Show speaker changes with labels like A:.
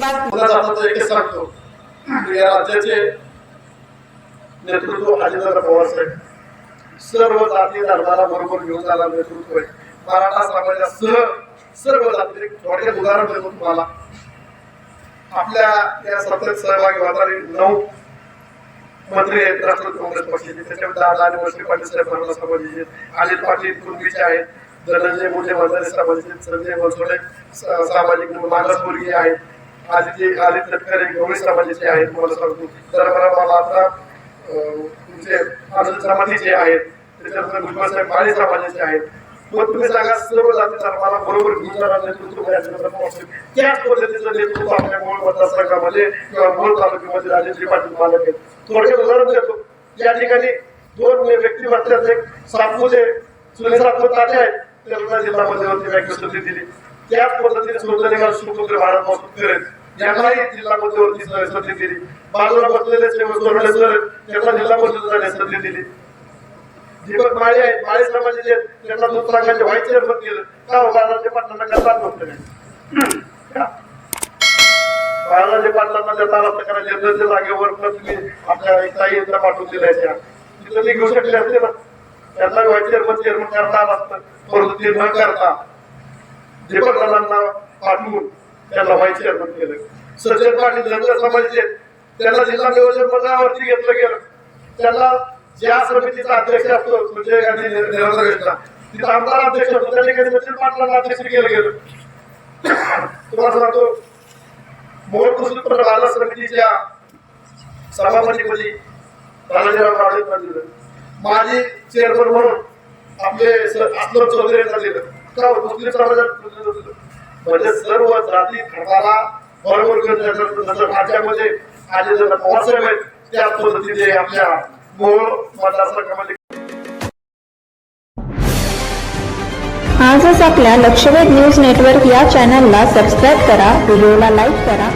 A: सांगतो. या राज्याचे नेतृत्व अजितदादा पवार साहेब सर्व जाती धर्माला बरोबर घेऊन नेतृत्व आहे. मराठा समाजासह सर्व जाती थोडक्यात उदाहरण देतो तुम्हाला. आपल्या या सत्तेत सहभागी होणारे नऊ मंत्री आहेत राष्ट्रवादी काँग्रेस पक्षाचे. त्याच्यामध्ये दादा आणि पाटील साहेब मराठा समाजाचे. अजित पाटील पूर्वीचे आहेत. धनंजय मुंडे वंजारी समाजाचे. संजय बनसोडे सामाजिक मागासवर्गीय आहेत. आदित्य आदित्य तटकरे गवळी समाजाचे आहेत? तुम्हाला सांगतो. तर मला आता तुमचे आनंद समाधीचे आहेत. त्याच्यानंतर भुजबळ साहेब माळी समाजाचे आहेत. मग तुम्ही सांगा सर्व जाती धर्माला बरोबर घेऊन जाणार नेतृत्व त्याच पद्धतीचं नेतृत्व आपल्या मूळ मतदारसंघामध्ये किंवा मूळ तालुक्यामध्ये राजेंद्र पाटील मालक आहेत. थोडक्यात उदाहरण देतो. या ठिकाणी दोन म्हणजे व्यक्ती बसल्यात. एक सातपुते सुनील सातपुत ताजे आहेत. त्यांना जिल्हा मध्यवर्ती बँकेत संधी दिली. त्याच पद्धतीने सुंदरगाव सुपुत्र भारत करेल. त्यांनाही जिल्हा मध्यवर्ती संधी दिली बाजूला बसलेले सेवक सर त्यांना जिल्हा मध्यवर्ती संधी दिली दीपक माळे आहेत माळे समाजाचे आहेत, त्यांना दोन रंगाचे व्हाईट चेअरमन केलं. का हो, बाळाचे पाटलांना करतात नव्हतं काय बाळाचे पाटलांना त्या तारात करा जनरलच्या जागेवर पण तुम्ही आपल्या ताई यंत्र पाठवून दिल्या त्या. तिथं ते घेऊ शकले असते ना. त्यांना व्हाईस चेअरमन चेअरमन करता आलं असतं. परंतु ते न करता दीपक दादांना पाठवून त्यांना व्हाईट चेअरमन केलं. सज्जन पाटील जनता समाजाचे त्यांना जिल्हा नियोजन मंडळावरती घेतलं गेलं. त्यांना ज्या समितीचा अध्यक्ष असतो संजय गांधी निरंतर घटना तिथं आमदार अध्यक्ष असतो त्या ठिकाणी सचिन पाटलांना अध्यक्ष केलं गेलं. तुम्हाला सांगतो मोहोळ कृषी उत्पन्न बाजार समितीच्या सभापतीपदी गावडेंना दिलं. माजी चेअरमन म्हणून आपले अस्लम चौधरी यांना दिलं. का हो, मुस्लिम समाजात दिलं. म्हणजे सर्व जाती धर्माला बरोबर घेऊन जसं राज्यामध्ये आले जर पवार आहेत त्याच पद्धतीने आपल्या मूळ मतदारसंघामध्ये
B: आजच आपल्या लक्षवेध न्यूज नेटवर्क या चॅनलला सबस्क्राईब करा व्हिडिओला लाईक करा.